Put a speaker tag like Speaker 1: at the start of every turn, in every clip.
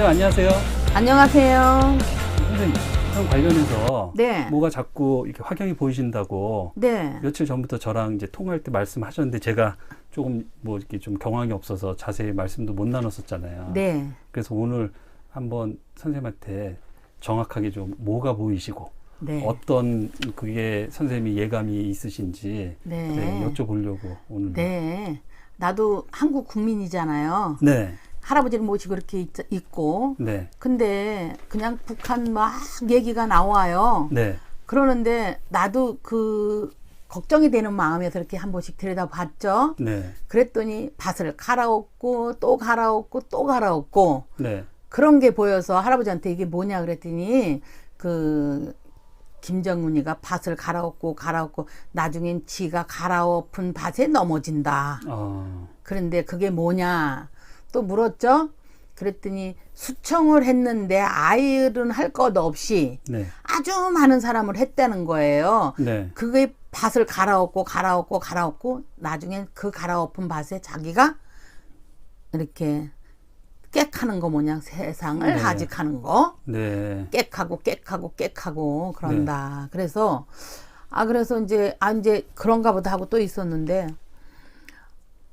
Speaker 1: 선생님 안녕하세요.
Speaker 2: 안녕하세요.
Speaker 1: 선생님 형 관련해서
Speaker 2: 네.
Speaker 1: 뭐가 자꾸 이렇게 확연히 보이신다고
Speaker 2: 네.
Speaker 1: 며칠 전부터 저랑 이제 통화할 때 말씀하셨는데 제가 조금 뭐 이렇게 좀 경황이 없어서 자세히 말씀도 못 나눴었잖아요.
Speaker 2: 네.
Speaker 1: 그래서 오늘 한번 선생님한테 정확하게 좀 뭐가 보이시고
Speaker 2: 네.
Speaker 1: 어떤 그게 선생님이 예감이 있으신지
Speaker 2: 네.
Speaker 1: 네, 여쭤보려고 오늘
Speaker 2: 네. 나도 한국 국민이잖아요.
Speaker 1: 네.
Speaker 2: 할아버지를 모시고 이렇게 있, 있고.
Speaker 1: 네.
Speaker 2: 근데 그냥 북한 막 얘기가 나와요.
Speaker 1: 네.
Speaker 2: 그러는데 나도 그 걱정이 되는 마음에서 이렇게 한 번씩 들여다봤죠.
Speaker 1: 네.
Speaker 2: 그랬더니 밭을 갈아엎고 또 갈아엎고 또 갈아엎고
Speaker 1: 네.
Speaker 2: 그런 게 보여서 할아버지한테 이게 뭐냐 그랬더니 그 김정은이가 밭을 갈아엎고 갈아엎고 나중엔 지가 갈아엎은 밭에 넘어진다.
Speaker 1: 어.
Speaker 2: 그런데 그게 뭐냐 또 물었죠. 그랬더니 수청을 했는데 아이는 할것 없이
Speaker 1: 네.
Speaker 2: 아주 많은 사람을 했다는 거예요.
Speaker 1: 네.
Speaker 2: 그게 밭을 갈아엎고 갈아엎고 갈아엎고 나중엔 그 갈아엎은 밭에 자기가 이렇게 깨하는 거 뭐냐 세상을
Speaker 1: 네.
Speaker 2: 하직하는 거
Speaker 1: 네.
Speaker 2: 깨하고 깨하고 깨하고 그런다. 그래서 아 그래서 이제 아 이제 그런가 보다 하고 또 있었는데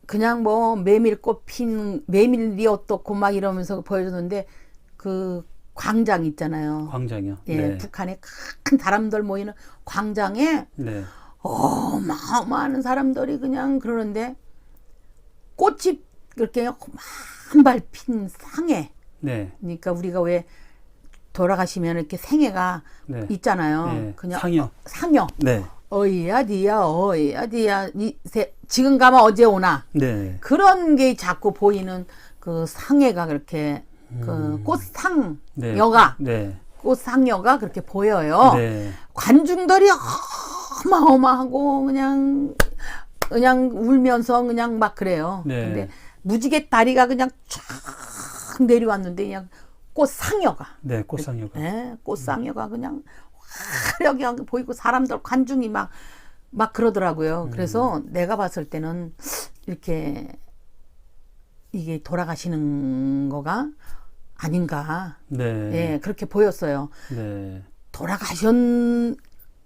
Speaker 2: 그냥 뭐 메밀꽃 핀 메밀이 어떻고 막 이러면서 보여줬는데 그 광장 있잖아요.
Speaker 1: 광장이요.
Speaker 2: 예,
Speaker 1: 네.
Speaker 2: 북한에 큰 사람들 모이는 광장에
Speaker 1: 네.
Speaker 2: 어마어마한 사람들이 그냥 그러는데 꽃이 그렇게 한발 핀 상해.
Speaker 1: 네.
Speaker 2: 그러니까 우리가 왜 돌아가시면 이렇게 생애가
Speaker 1: 네.
Speaker 2: 있잖아요.
Speaker 1: 네.
Speaker 2: 그냥
Speaker 1: 상여.
Speaker 2: 상여.
Speaker 1: 네.
Speaker 2: 어이야 디야 어이야 디야 이 세- 지금 가면 어제 오나
Speaker 1: 네.
Speaker 2: 그런 게 자꾸 보이는 그 상해가 그렇게 그 꽃상여가
Speaker 1: 네.
Speaker 2: 꽃상 여가 그렇게 보여요.
Speaker 1: 네.
Speaker 2: 관중들이 어마어마하고 그냥 그냥 울면서 그냥 막 그래요.
Speaker 1: 네.
Speaker 2: 근데 무지개 다리가 그냥 쫙 내려왔는데 그냥 꽃상여가
Speaker 1: 네. 꽃상여가.
Speaker 2: 예, 꽃상여가 그냥 화려하게 보이고 사람들 관중이 막 막 그러더라고요. 그래서 내가 봤을 때는 이렇게 이게 돌아가시는 거가 아닌가.
Speaker 1: 네.
Speaker 2: 예, 그렇게 보였어요.
Speaker 1: 네.
Speaker 2: 돌아가셨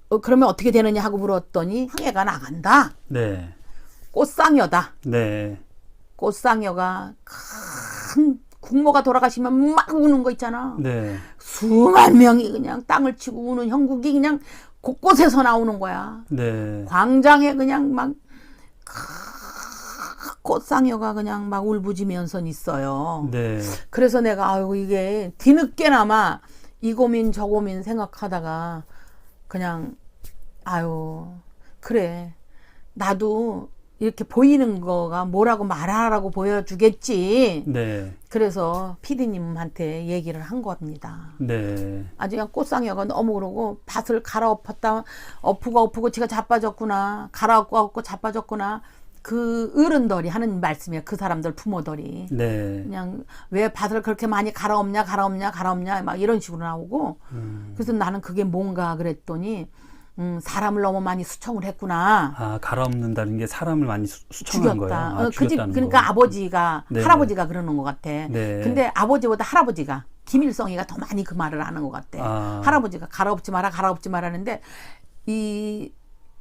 Speaker 2: 어, 그러면 어떻게 되느냐 하고 물었더니 황해가 나간다.
Speaker 1: 네.
Speaker 2: 꽃상여다.
Speaker 1: 네.
Speaker 2: 꽃상여가 큰 국모가 돌아가시면 막 우는 거 있잖아.
Speaker 1: 네.
Speaker 2: 수만 명이 그냥 땅을 치고 우는 형국이 그냥 곳곳에서 나오는 거야.
Speaker 1: 네.
Speaker 2: 광장에 그냥 막 꽃상여가 그냥 막 울부짖으면서 있어요.
Speaker 1: 네.
Speaker 2: 그래서 내가 아유 이게 뒤늦게나마 이 고민 저 고민 생각하다가 그냥 아유 그래 나도 이렇게 보이는 거가 뭐라고 말하라고 보여주겠지.
Speaker 1: 네.
Speaker 2: 그래서 피디님한테 얘기를 한 겁니다.
Speaker 1: 네.
Speaker 2: 아주 그냥 꽃상여가 너무 그러고 밭을 갈아엎었다 엎고 엎고 지가 자빠졌구나 갈아엎고 엎고 자빠졌구나 그 어른들이 하는 말씀이야 그 사람들 부모들이
Speaker 1: 네.
Speaker 2: 그냥 왜 밭을 그렇게 많이 갈아엎냐 갈아엎냐 갈아엎냐 막 이런 식으로 나오고
Speaker 1: 음.
Speaker 2: 그래서 나는 그게 뭔가 그랬더니 음, 사람을 너무 많이 수청을 했구나
Speaker 1: 아, 갈아엎는다는 게 사람을 많이 수, 수청한 거예요. 아,
Speaker 2: 어, 그집 그러니까
Speaker 1: 거.
Speaker 2: 아버지가
Speaker 1: 네.
Speaker 2: 할아버지가 그러는 것 같아.
Speaker 1: 네.
Speaker 2: 근데 아버지보다 할아버지가 김일성이가 더 많이 그 말을 하는 것 같아.
Speaker 1: 아.
Speaker 2: 할아버지가 갈아엎지 마라 갈아엎지 마라는데 이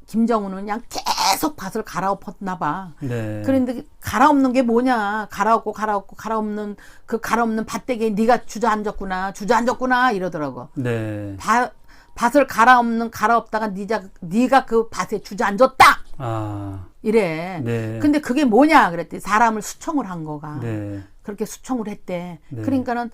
Speaker 2: 김정은은 그냥 계속 밭을 갈아엎었나 봐.
Speaker 1: 네.
Speaker 2: 그런데 갈아엎는 게 뭐냐? 갈아엎고 갈아엎고 갈아엎는 그 갈아엎는 밭대기에 네가 주저앉았구나 주저앉았구나 이러더라고.
Speaker 1: 네.
Speaker 2: 밭 밭을 갈아엎는 갈아엎다가 네가 네가 그 밭에 주저앉았다
Speaker 1: 아.
Speaker 2: 이래.
Speaker 1: 네.
Speaker 2: 근데 그게 뭐냐 그랬더니 사람을 수청을 한 거가
Speaker 1: 네.
Speaker 2: 그렇게 수청을 했대.
Speaker 1: 네.
Speaker 2: 그러니까는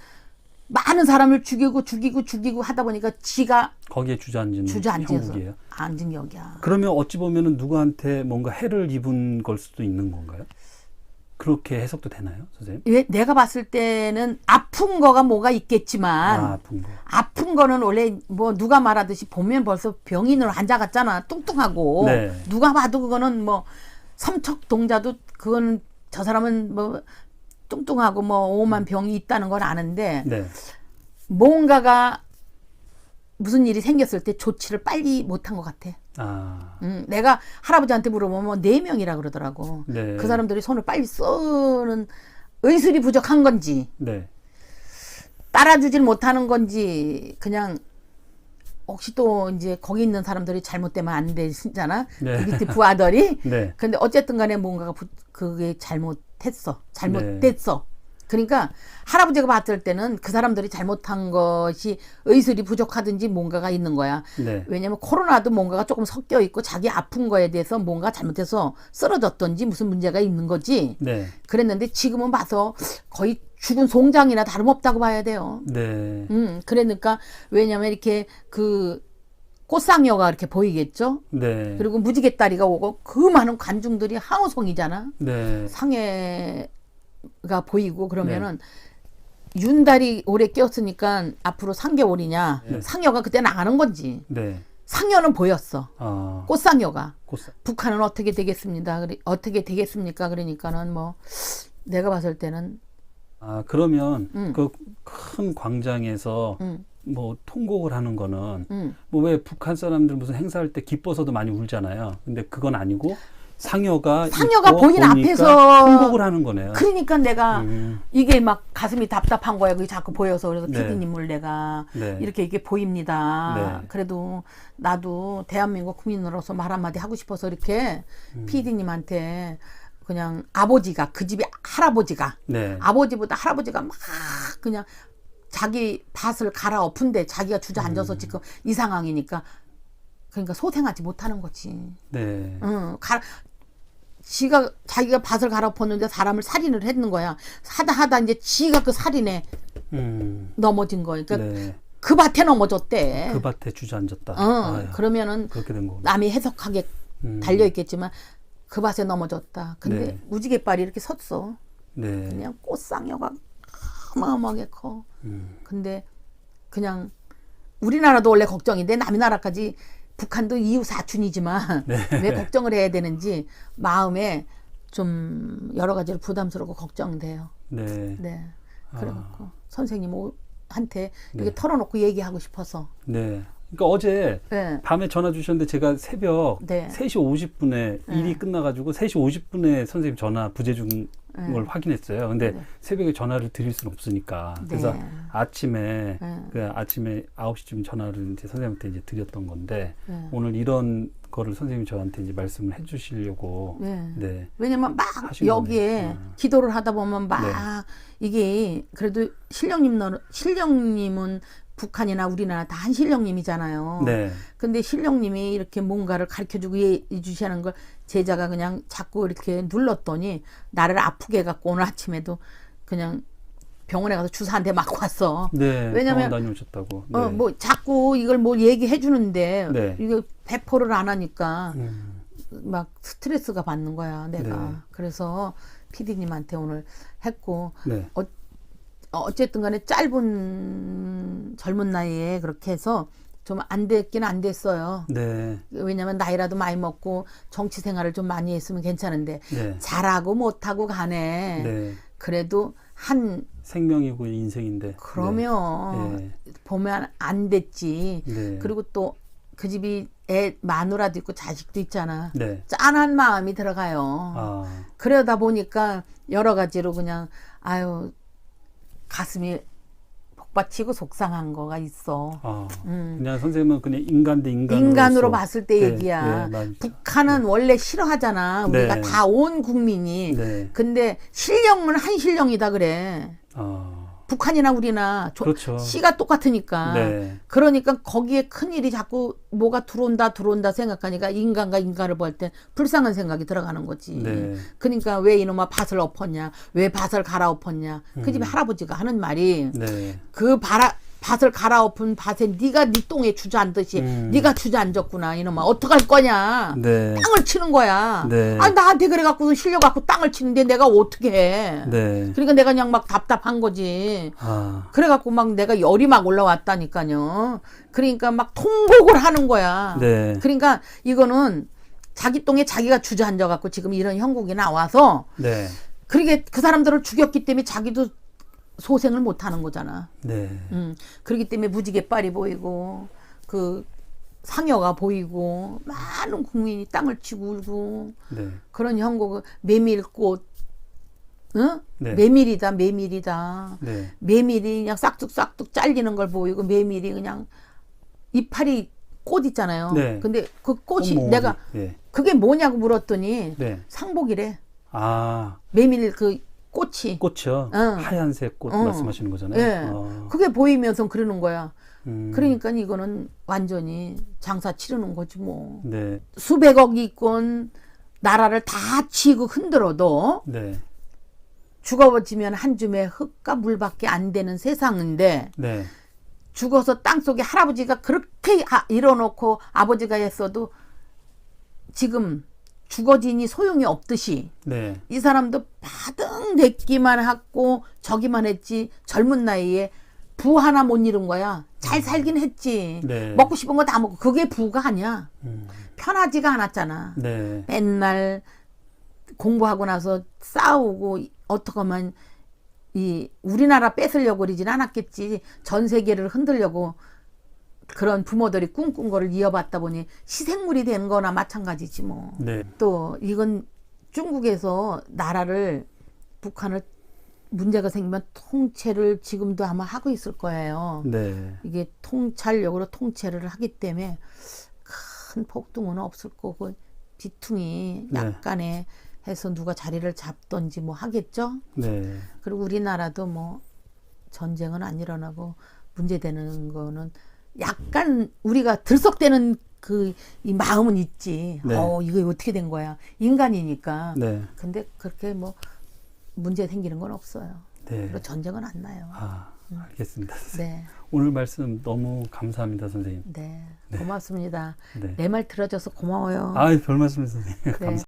Speaker 2: 많은 사람을 죽이고 죽이고 죽이고 하다 보니까 지가
Speaker 1: 거기에 주저앉은
Speaker 2: 주저앉아서. 앉은 격이야.
Speaker 1: 그러면 어찌 보면은 누구한테 뭔가 해를 입은 걸 수도 있는 건가요? 그렇게 해석도 되나요, 선생님?
Speaker 2: 왜 내가 봤을 때는 아픈 거가 뭐가 있겠지만
Speaker 1: 아, 아픈 거.
Speaker 2: 아픈 거는 원래 뭐 누가 말하듯이 보면 벌써 병인으로 앉아 갔잖아. 뚱뚱하고
Speaker 1: 네.
Speaker 2: 누가 봐도 그거는 뭐 삼척 동자도 그건 저 사람은 뭐 뚱뚱하고 뭐 오만 병이 있다는 건 아는데
Speaker 1: 네.
Speaker 2: 뭔가가 무슨 일이 생겼을 때 조치를 빨리 못한 것 같아.
Speaker 1: 아.
Speaker 2: 음, 내가 할아버지한테 물어보면 네 명이라 그러더라고.
Speaker 1: 네.
Speaker 2: 그 사람들이 손을 빨리 쓰는 의술이 부족한 건지
Speaker 1: 네.
Speaker 2: 따라주질 못하는 건지 그냥 혹시 또 이제 거기 있는 사람들이 잘못되면 안 되잖아.
Speaker 1: 네.
Speaker 2: 그 밑에 부하들이.
Speaker 1: 네.
Speaker 2: 근데 어쨌든 간에 뭔가가 부- 그게 잘못했어. 잘못됐어. 그러니까 할아버지가 봤을 때는 그 사람들이 잘못한 것이 의술이 부족하든지 뭔가가 있는 거야.
Speaker 1: 네.
Speaker 2: 왜냐면 코로나도 뭔가가 조금 섞여 있고 자기 아픈 거에 대해서 뭔가 잘못해서 쓰러졌던지 무슨 문제가 있는 거지.
Speaker 1: 네.
Speaker 2: 그랬는데 지금은 봐서 거의 죽은 송장이나 다름없다고 봐야 돼요.
Speaker 1: 네.
Speaker 2: 음, 그러니까 왜냐면 이렇게 그 꽃상여가 이렇게 보이겠죠.
Speaker 1: 네.
Speaker 2: 그리고 무지개다리가 오고 그 많은 관중들이 항우송이잖아.
Speaker 1: 네.
Speaker 2: 상해 가 보이고 그러면은 윤달이 오래 끼었으니까 앞으로 상개월이냐
Speaker 1: 네.
Speaker 2: 상여가 그때 나가는 건지
Speaker 1: 네.
Speaker 2: 상여는 보였어
Speaker 1: 아.
Speaker 2: 꽃상여가
Speaker 1: 꽃사.
Speaker 2: 북한은 어떻게 되겠습니다 그래, 어떻게 되겠습니까 그러니까는 뭐 내가 봤을 때는
Speaker 1: 아, 그러면
Speaker 2: 음.
Speaker 1: 그큰 광장에서
Speaker 2: 음,
Speaker 1: 뭐 통곡을 하는 거는
Speaker 2: 음.
Speaker 1: 뭐왜 북한 사람들 무슨 행사할 때 기뻐서도 많이 울잖아요. 근데 그건 아니고 상여가
Speaker 2: 상여가
Speaker 1: 보니까
Speaker 2: 앞에서
Speaker 1: 통곡을 하는 거네요.
Speaker 2: 그러니까 내가
Speaker 1: 음,
Speaker 2: 이게 막 가슴이 답답한 거야 그게 자꾸 보여서 그래서
Speaker 1: 네.
Speaker 2: 피디님을 내가
Speaker 1: 네.
Speaker 2: 이렇게 이게 보입니다.
Speaker 1: 네.
Speaker 2: 그래도 나도 대한민국 국민으로서 말 한마디 하고 싶어서 이렇게
Speaker 1: 음.
Speaker 2: 피디님한테 그냥 아버지가 그 집에 할아버지가
Speaker 1: 네.
Speaker 2: 아버지보다 할아버지가 막 그냥 자기 밭을 갈아엎은데 자기가 주저앉아서
Speaker 1: 음.
Speaker 2: 지금 이 상황이니까 그러니까 소생하지 못하는 거지.
Speaker 1: 네.
Speaker 2: 응, 가, 지가 자기가 밭을 갈아엎었는데 사람을 살인을 했는 거야. 하다 하다 이제 지가 그 살인에
Speaker 1: 음.
Speaker 2: 넘어진 거야. 그러니까
Speaker 1: 네.
Speaker 2: 그 밭에 넘어졌대.
Speaker 1: 그 밭에 주저앉았다.
Speaker 2: 어,
Speaker 1: 아유,
Speaker 2: 그러면은
Speaker 1: 그렇게 된 거구나.
Speaker 2: 남이 해석하게
Speaker 1: 음.
Speaker 2: 달려 있겠지만 그 밭에 넘어졌다. 근데
Speaker 1: 네.
Speaker 2: 무지개빨이 이렇게 섰어.
Speaker 1: 네.
Speaker 2: 그냥 꽃상여가 어마어마하게 커.
Speaker 1: 음.
Speaker 2: 근데 그냥 우리나라도 원래 걱정인데 남의 나라까지 북한도 이웃 사촌이지만
Speaker 1: 네.
Speaker 2: 왜 걱정을 해야 되는지 마음에 좀 여러 가지로 부담스럽고 걱정돼요.
Speaker 1: 네.
Speaker 2: 네.
Speaker 1: 아.
Speaker 2: 그래갖고 선생님한테
Speaker 1: 네.
Speaker 2: 이렇게 털어놓고 얘기하고 싶어서.
Speaker 1: 네. 그러니까 어제
Speaker 2: 네.
Speaker 1: 밤에 전화 주셨는데 제가 새벽
Speaker 2: 네.
Speaker 1: 3시 50분에 일이 끝나가지고 3시 50분에 선생님 전화 부재중 걸 확인했어요. 근데
Speaker 2: 네.
Speaker 1: 새벽에 전화를 드릴 수는 없으니까. 그래서
Speaker 2: 네.
Speaker 1: 아침에
Speaker 2: 네.
Speaker 1: 그 아침에 9시쯤 전화를 이제 선생님한테 이제 드렸던 건데
Speaker 2: 네.
Speaker 1: 오늘 이런 거를 선생님이 저한테 이제 말씀을 해 주시려고
Speaker 2: 네.
Speaker 1: 네.
Speaker 2: 왜냐면 막 여기에
Speaker 1: 거네. 음.
Speaker 2: 기도를 하다 보면 막
Speaker 1: 네.
Speaker 2: 이게 그래도 신령님 너 신령님은 북한이나 우리나라 다한 신령님이잖아요.
Speaker 1: 네.
Speaker 2: 근데 신령님이 이렇게 뭔가를 가르쳐 주고 해 주시는 걸 제자가 그냥 자꾸 이렇게 눌렀더니 나를 아프게 해갖고 오늘 아침에도 그냥 병원에 가서 주사 한 대 맞고 왔어.
Speaker 1: 네.
Speaker 2: 왜냐면-
Speaker 1: 병원 다녀오셨다고. 네.
Speaker 2: 어, 뭐 자꾸 이걸 뭐 얘기해 주는데
Speaker 1: 네.
Speaker 2: 이거 배포를 안 하니까
Speaker 1: 음,
Speaker 2: 막 스트레스가 받는 거야, 내가.
Speaker 1: 네.
Speaker 2: 그래서 피디님한테 오늘 했고
Speaker 1: 네.
Speaker 2: 어, 어쨌든 간에 짧은 젊은 나이에 그렇게 해서 좀 안 됐긴 안 됐어요.
Speaker 1: 네.
Speaker 2: 왜냐면 나이라도 많이 먹고 정치 생활을 좀 많이 했으면 괜찮은데
Speaker 1: 네.
Speaker 2: 잘하고 못하고 간에
Speaker 1: 네.
Speaker 2: 그래도 한
Speaker 1: 생명이고 인생인데.
Speaker 2: 그러면
Speaker 1: 네.
Speaker 2: 보면 안 됐지.
Speaker 1: 네.
Speaker 2: 그리고 또 그 집이 애 마누라도 있고 자식도 있잖아.
Speaker 1: 네.
Speaker 2: 짠한 마음이 들어가요.
Speaker 1: 아.
Speaker 2: 그러다 보니까 여러 가지로 그냥 아유 가슴이 복받치고 속상한 거가 있어.
Speaker 1: 아.
Speaker 2: 음.
Speaker 1: 그냥 선생님은 그냥 인간 대 인간으로
Speaker 2: 인간으로 봤을 때
Speaker 1: 네,
Speaker 2: 얘기야.
Speaker 1: 네.
Speaker 2: 북한은 원래 싫어하잖아. 우리가
Speaker 1: 네.
Speaker 2: 다온 국민이.
Speaker 1: 네.
Speaker 2: 근데 신령은 한 신령이다 그래.
Speaker 1: 아.
Speaker 2: 북한이나 우리나 조-
Speaker 1: 그렇죠.
Speaker 2: 씨가 똑같으니까.
Speaker 1: 네.
Speaker 2: 그러니까 거기에 큰 일이 자꾸 뭐가 들어온다 들어온다 생각하니까 인간과 인간을 볼 때 불쌍한 생각이 들어가는 거지.
Speaker 1: 네.
Speaker 2: 그러니까 왜 이놈아 밭을 엎었냐, 왜 밭을 갈아엎었냐. 그 집에 할아버지가 하는 말이
Speaker 1: 네.
Speaker 2: 그 바라, 밭을 갈아엎은 밭에 네가 네 똥에 주저앉듯이
Speaker 1: 음.
Speaker 2: 네가 주저앉았구나 이놈아 어떡할 거냐.
Speaker 1: 네.
Speaker 2: 땅을 치는 거야.
Speaker 1: 네.
Speaker 2: 아니 나한테 그래갖고 실려갖고 땅을 치는데 내가 어떻게 해.
Speaker 1: 네.
Speaker 2: 그러니까 내가 그냥 막 답답한 거지.
Speaker 1: 아.
Speaker 2: 그래갖고 막 내가 열이 막 올라왔다니까요. 그러니까 막 통곡을 하는 거야.
Speaker 1: 네.
Speaker 2: 그러니까 이거는 자기 똥에 자기가 주저앉아갖고 지금 이런 형국이 나와서
Speaker 1: 네.
Speaker 2: 그러게 그 사람들을 죽였기 때문에 자기도 소생을 못 하는 거잖아.
Speaker 1: 네.
Speaker 2: 음. 그렇기 때문에 무지개빨이 보이고 그 상여가 보이고 많은 국민이 땅을 치고 울고
Speaker 1: 네.
Speaker 2: 그런 형국 메밀꽃 응?
Speaker 1: 네.
Speaker 2: 메밀이다, 메밀이다.
Speaker 1: 네.
Speaker 2: 메밀이 그냥 싹둑싹둑 잘리는 걸 보이고 메밀이 그냥 이파리 꽃 있잖아요.
Speaker 1: 네.
Speaker 2: 근데 그 꽃이
Speaker 1: 꽃모으기.
Speaker 2: 내가
Speaker 1: 네.
Speaker 2: 그게 뭐냐고 물었더니
Speaker 1: 네.
Speaker 2: 상복이래.
Speaker 1: 아,
Speaker 2: 메밀 그 꽃이.
Speaker 1: 꽃이요?
Speaker 2: 응.
Speaker 1: 하얀색 꽃
Speaker 2: 응.
Speaker 1: 말씀하시는 거잖아요.
Speaker 2: 예.
Speaker 1: 어,
Speaker 2: 그게 보이면서 그러는 거야.
Speaker 1: 음,
Speaker 2: 그러니까 이거는 완전히 장사 치르는 거지 뭐.
Speaker 1: 네.
Speaker 2: 수백억이 있건 나라를 다 치고 흔들어도
Speaker 1: 네.
Speaker 2: 죽어지면 한 줌의 흙과 물밖에 안 되는 세상인데
Speaker 1: 네.
Speaker 2: 죽어서 땅 속에 할아버지가 그렇게 하- 일어놓고 아버지가 했어도 지금 죽어지니 소용이 없듯이
Speaker 1: 네.
Speaker 2: 이 사람도 바등 됐기만 하고 저기만 했지 젊은 나이에 부 하나 못 이룬 거야. 잘 살긴 했지.
Speaker 1: 네.
Speaker 2: 먹고 싶은 거 다 먹고 그게 부가 아니야.
Speaker 1: 음,
Speaker 2: 편하지가 않았잖아.
Speaker 1: 네.
Speaker 2: 맨날 공부하고 나서 싸우고 어떻게 하면 이 우리나라 뺏으려고 그러진 않았겠지. 전 세계를 흔들려고 그런 부모들이 꿈꾼 거를 이어받다 보니 희생물이 된 거나 마찬가지지 뭐.
Speaker 1: 네.
Speaker 2: 또 이건 중국에서 나라를 북한을 문제가 생기면 통째를 지금도 아마 하고 있을 거예요.
Speaker 1: 네.
Speaker 2: 이게 통찰력으로 통째를 하기 때문에 큰 폭동은 없을 거고 뒤퉁이
Speaker 1: 네.
Speaker 2: 약간의 해서 누가 자리를 잡던지 뭐 하겠죠.
Speaker 1: 네.
Speaker 2: 그리고 우리나라도 뭐 전쟁은 안 일어나고 문제되는 거는 약간 우리가 들썩대는 그 이 마음은 있지.
Speaker 1: 네.
Speaker 2: 어 이거 어떻게 된 거야? 인간이니까.
Speaker 1: 네.
Speaker 2: 근데 그렇게 뭐 문제 생기는 건 없어요.
Speaker 1: 네.
Speaker 2: 그리고 전쟁은 안 나요.
Speaker 1: 아, 알겠습니다.
Speaker 2: 네,
Speaker 1: 오늘 말씀 너무 감사합니다, 선생님.
Speaker 2: 네, 고맙습니다.
Speaker 1: 네.
Speaker 2: 내 말 들어줘서 고마워요.
Speaker 1: 아, 별 말씀 선생님.
Speaker 2: 네.
Speaker 1: 감사합니다.